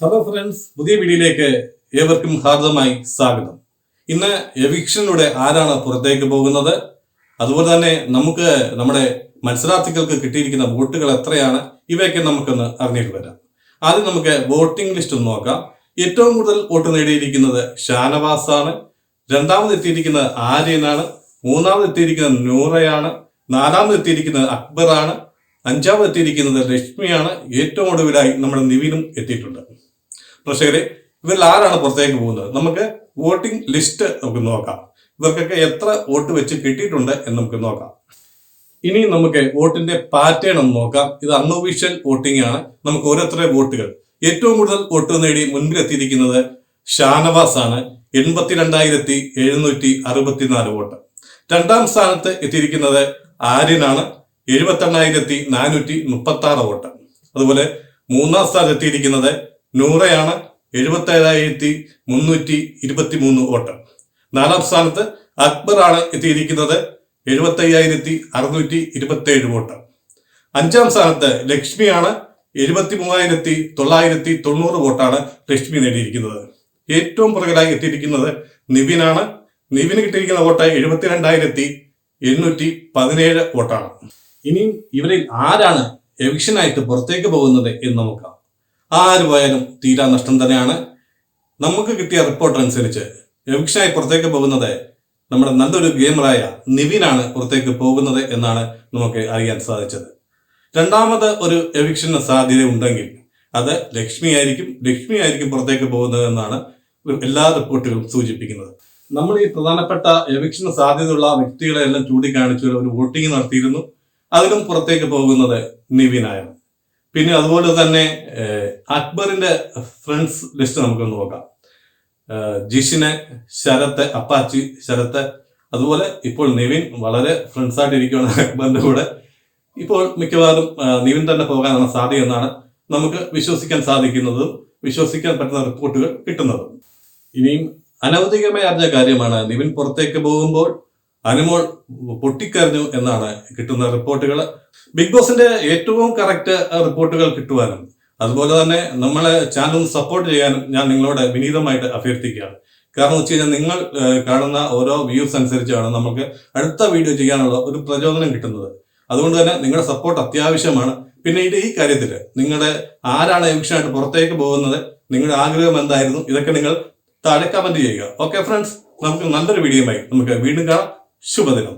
Hello friends പുതിയ വീഡിയോയിലേക്ക് ഏവർക്കും ഹാർദമായി സ്വാഗതം. ഇന്ന് എവിക്ഷനിലൂടെ ആരാണ് പുറത്തേക്ക് പോകുന്നത്? അതുപോലെ തന്നെ നമുക്ക് നമ്മുടെ മത്സരാർത്ഥികൾക്ക് കിട്ടിയിരിക്കുന്ന വോട്ടുകൾ എത്രയാണ്? ഇവയൊക്കെ നമുക്കൊന്ന് അറിഞ്ഞിട്ട് വരാം. ആദ്യം നമുക്ക് വോട്ടിംഗ് ലിസ്റ്റ് ഒന്ന് നോക്കാം. ഏറ്റവും കൂടുതൽ വോട്ട് നേടിയിരിക്കുന്നത് ഷാനവാസാണ്. രണ്ടാമത് എത്തിയിരിക്കുന്നത് ആര്യനാണ്. മൂന്നാമത് എത്തിയിരിക്കുന്നത് നൂറയാണ്. നാലാമത് എത്തിയിരിക്കുന്നത് അക്ബറാണ്. അഞ്ചാമത് എത്തിയിരിക്കുന്നത് ലക്ഷ്മിയാണ് ഏറ്റവും ഒടുവിലായി നമ്മുടെ നിവിനും എത്തിയിട്ടുണ്ട്. പ്രേക്ഷകരെ ഇവരിൽ ആരാണ് പുറത്തേക്ക് പോകുന്നത്? നമുക്ക് വോട്ടിംഗ് ലിസ്റ്റ് നമുക്ക് നോക്കാം. ഇവർക്കൊക്കെ എത്ര വോട്ട് വെച്ച് കിട്ടിയിട്ടുണ്ട് എന്ന് നമുക്ക് നോക്കാം. ഇനി നമുക്ക് വോട്ടിന്റെ പാറ്റേൺ ഒന്ന് നോക്കാം. ഇത് അൺഒഫീഷ്യൽ വോട്ടിംഗ് ആണ്. നമുക്ക് ഓരോരുത്തരുടെ വോട്ടുകൾ. ഏറ്റവും കൂടുതൽ വോട്ട് നേടി മുൻപിലെത്തിയിരിക്കുന്നത് ഷാനവാസ് ആണ് എൺപത്തിരണ്ടായിരത്തി എഴുന്നൂറ്റി അറുപത്തിനാല് വോട്ട്. രണ്ടാം സ്ഥാനത്ത് എത്തിയിരിക്കുന്നത് ആര്യനാണ്. എഴുപത്തെണ്ണായിരത്തി നാനൂറ്റി മുപ്പത്തി ആറ് വോട്ട്. അതുപോലെ മൂന്നാം സ്ഥാനത്ത് എത്തിയിരിക്കുന്നത് നൂറയാണ് എഴുപത്തി ഏഴായിരത്തി മുന്നൂറ്റി ഇരുപത്തി മൂന്ന് വോട്ട്. നാലാം സ്ഥാനത്ത് അക്ബറാണ് എത്തിയിരിക്കുന്നത് എഴുപത്തി അയ്യായിരത്തി അറുന്നൂറ്റി ഇരുപത്തി ഏഴ് വോട്ട്. അഞ്ചാം സ്ഥാനത്ത് ലക്ഷ്മിയാണ് എഴുപത്തി മൂവായിരത്തി തൊള്ളായിരത്തി തൊണ്ണൂറ് വോട്ടാണ് ലക്ഷ്മി നേടിയിരിക്കുന്നത്. ഏറ്റവും പുറകിലായി എത്തിയിരിക്കുന്നത് നിവിനാണ്. നിവിന് കിട്ടിയിരിക്കുന്ന വോട്ട് എഴുപത്തിരണ്ടായിരത്തി എണ്ണൂറ്റി പതിനേഴ് വോട്ടാണ്. ഇനിയും ഇവരിൽ ആരാണ് എവിക്ഷനായിട്ട് പുറത്തേക്ക് പോകുന്നത് എന്ന് നോക്കാം. ആര് പോയാലും തീരാ നഷ്ടം തന്നെയാണ്. നമുക്ക് കിട്ടിയ റിപ്പോർട്ട് അനുസരിച്ച് എവിക്ഷനായി പുറത്തേക്ക് പോകുന്നത് നമ്മുടെ നല്ലൊരു ഗെയിമറായ നിവിനാണ് പുറത്തേക്ക് പോകുന്നത് എന്നാണ് നമുക്ക് അറിയാൻ സാധിച്ചത്. രണ്ടാമത് ഒരു എവിക്ഷന് സാധ്യത ഉണ്ടെങ്കിൽ അത് ലക്ഷ്മി ആയിരിക്കും ലക്ഷ്മി ആയിരിക്കും പുറത്തേക്ക് പോകുന്നത് എന്നാണ് എല്ലാ റിപ്പോർട്ടുകളും സൂചിപ്പിക്കുന്നത്. നമ്മൾ ഈ പ്രധാനപ്പെട്ട എവിക്ഷന് സാധ്യതയുള്ള വ്യക്തികളെ എല്ലാം ചൂണ്ടിക്കാണിച്ചു ഒരു വോട്ടിംഗ് നടത്തിയിരുന്നു. അതിലും പുറത്തേക്ക് പോകുന്നത് നിവിനായാണ് പിന്നെ അതുപോലെ തന്നെ അക്ബറിന്റെ ഫ്രണ്ട്സ് ലിസ്റ്റ് നമുക്ക് നോക്കാം. ജിഷിനെ ശരത്ത് അപ്പാച്ചി ശരത്ത് അതുപോലെ ഇപ്പോൾ നിവിൻ വളരെ ഫ്രണ്ട്സ് ആയിട്ട് ഇരിക്കുകയാണ് അക്ബറിന്റെ കൂടെ. ഇപ്പോൾ മിക്കവാറും നിവിൻ തന്നെ പോകാനാണ് സാധ്യത എന്നാണ് നമുക്ക് വിശ്വസിക്കാൻ സാധിക്കുന്നതും വിശ്വസിക്കാൻ പറ്റുന്ന റിപ്പോർട്ടുകൾ കിട്ടുന്നതും. ഇനിയും അനൗദ്യോഗികമായി അറിഞ്ഞ കാര്യമാണ് നിവിൻ പുറത്തേക്ക് പോകുമ്പോൾ അനുമോൾ പൊട്ടിക്കരഞ്ഞു എന്നാണ് കിട്ടുന്ന റിപ്പോർട്ടുകൾ ബിഗ് ബോസിന്റെ ഏറ്റവും കറക്റ്റ് റിപ്പോർട്ടുകൾ കിട്ടുവാനും അതുപോലെ തന്നെ നമ്മളെ ചാനൽ സപ്പോർട്ട് ചെയ്യാനും ഞാൻ നിങ്ങളോട് വിനീതമായിട്ട് അഭ്യർത്ഥിക്കുകയാണ്. കാരണം വെച്ച് കഴിഞ്ഞാൽ നിങ്ങൾ കാണുന്ന ഓരോ വ്യൂസ് അനുസരിച്ചാണ് നമുക്ക് അടുത്ത വീഡിയോ ചെയ്യാനുള്ള ഒരു പ്രചോദനം കിട്ടുന്നത്. അതുകൊണ്ട് തന്നെ നിങ്ങളുടെ സപ്പോർട്ട് അത്യാവശ്യമാണ്. പിന്നെ ഇത് ഈ കാര്യത്തിൽ നിങ്ങളുടെ ആരാണ് എവിക്ഷനായിട്ട് പുറത്തേക്ക് പോകുന്നത് നിങ്ങളുടെ ആഗ്രഹം എന്തായിരുന്നു ഇതൊക്കെ നിങ്ങൾ താഴെ കമന്റ് ചെയ്യുക. ഓക്കെ ഫ്രണ്ട്സ് നമുക്ക് നല്ലൊരു വീഡിയോയുമായി നമുക്ക് വീണ്ടും കാണാം. ശുഭദിനം.